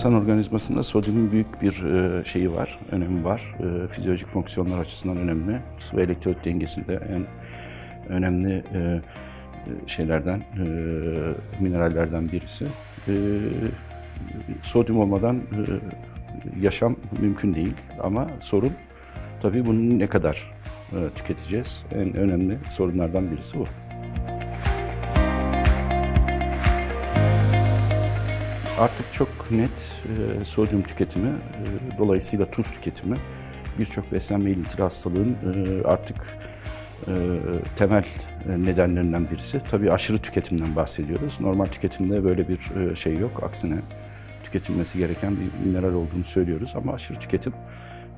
İnsan organizmasında sodyumun büyük bir e, şeyi var, önemi var. E, fizyolojik fonksiyonlar açısından önemli. Su ve elektrolit dengesinde en önemli e, şeylerden, minerallerden birisi. Sodyum olmadan yaşam mümkün değil ama sorun tabii bunu ne kadar tüketeceğiz? En önemli sorunlardan birisi bu. Artık çok net e, sodyum tüketimi, e, dolayısıyla tuz tüketimi birçok beslenme ilintili hastalığın e, artık e, temel e, nedenlerinden birisi. Tabii aşırı tüketimden bahsediyoruz. Normal tüketimde böyle bir e, şey yok. Aksine tüketilmesi gereken bir mineral olduğunu söylüyoruz ama aşırı tüketim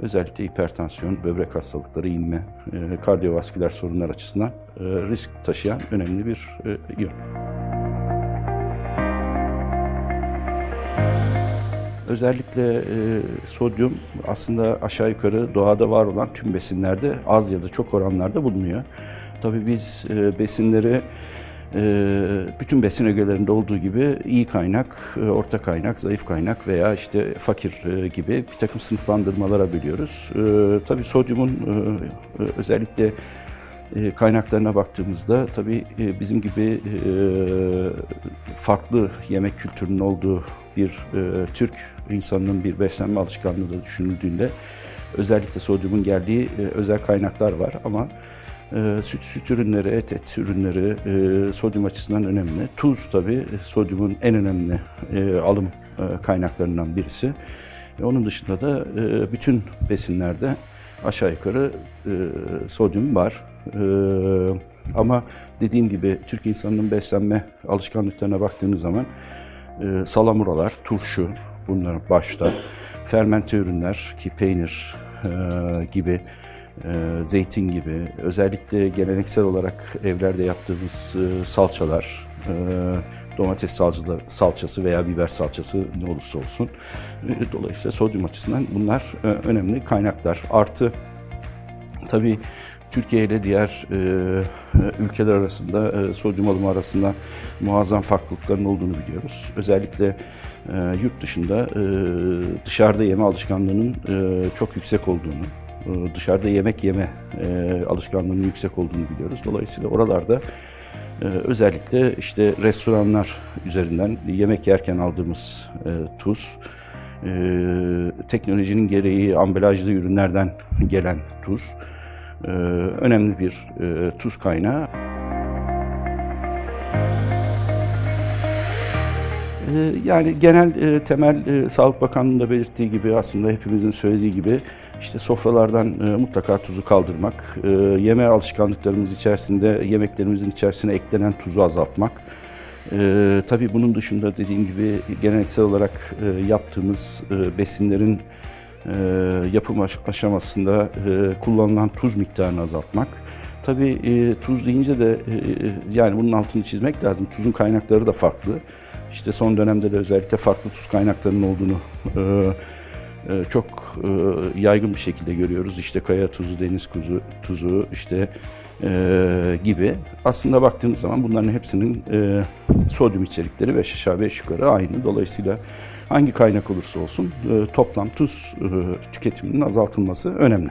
özellikle hipertansiyon, böbrek hastalıkları, inme, e, kardiyovasküler sorunlar açısından e, risk taşıyan önemli bir e, yön. Özellikle e, sodyum aslında aşağı yukarı doğada var olan tüm besinlerde az ya da çok oranlarda bulunuyor. Tabii biz e, besinleri e, bütün besin ögelerinde olduğu gibi iyi kaynak, e, orta kaynak, zayıf kaynak veya işte fakir e, gibi bir takım sınıflandırmalara bölüyoruz. E, tabii sodyumun özellikle kaynaklarına baktığımızda tabii e, bizim gibi e, farklı yemek kültürünün olduğu bir e, Türk insanının bir beslenme alışkanlığı da düşünüldüğünde özellikle sodyumun geldiği e, özel kaynaklar var ama e, süt, süt ürünleri, et, et ürünleri e, sodyum açısından önemli. Tuz tabii e, sodyumun en önemli e, alım e, kaynaklarından birisi. E, onun dışında da e, bütün besinlerde aşağı yukarı e, sodyum var. E, ama dediğim gibi Türk insanının beslenme alışkanlıklarına baktığımız zaman e, salamuralar, turşu bunlar başta, fermente ürünler ki peynir e, gibi, e, zeytin gibi, özellikle geleneksel olarak evlerde yaptığımız e, salçalar, e, domates salçalı- salçası veya biber salçası ne olursa olsun. E, Dolayısıyla sodyum açısından bunlar e, önemli kaynaklar. Artı tabii Türkiye ile diğer e, ülkeler arasında e, sodyum alımı arasında muazzam farklılıkların olduğunu biliyoruz. Özellikle e, yurt dışında e, dışarıda yeme alışkanlığının e, çok yüksek olduğunu, e, dışarıda yemek yeme e, alışkanlığının yüksek olduğunu biliyoruz. Dolayısıyla oralarda özellikle işte restoranlar üzerinden yemek yerken aldığımız e, tuz, e, teknolojinin gereği ambalajlı ürünlerden gelen tuz, e, önemli bir tuz kaynağı. Ee, Yani genel temel Sağlık Bakanlığı'nın da belirttiği gibi aslında hepimizin söylediği gibi işte sofralardan e, mutlaka tuzu kaldırmak, e, yeme alışkanlıklarımız içerisinde yemeklerimizin içerisine eklenen tuzu azaltmak. E, tabii bunun dışında dediğim gibi geleneksel olarak e, yaptığımız e, besinlerin e, yapım aş- aşamasında e, kullanılan tuz miktarını azaltmak. Tabii e, tuz deyince de e, yani bunun altını çizmek lazım. Tuzun kaynakları da farklı. İşte son dönemde de özellikle farklı tuz kaynaklarının olduğunu e, e, çok e, yaygın bir şekilde görüyoruz. İşte kaya tuzu, deniz kuzu, tuzu işte e, gibi. Aslında baktığımız zaman bunların hepsinin e, sodyum içerikleri 5 aşağı 5 yukarı aynı. Dolayısıyla hangi kaynak olursa olsun toplam tuz tüketiminin azaltılması önemli.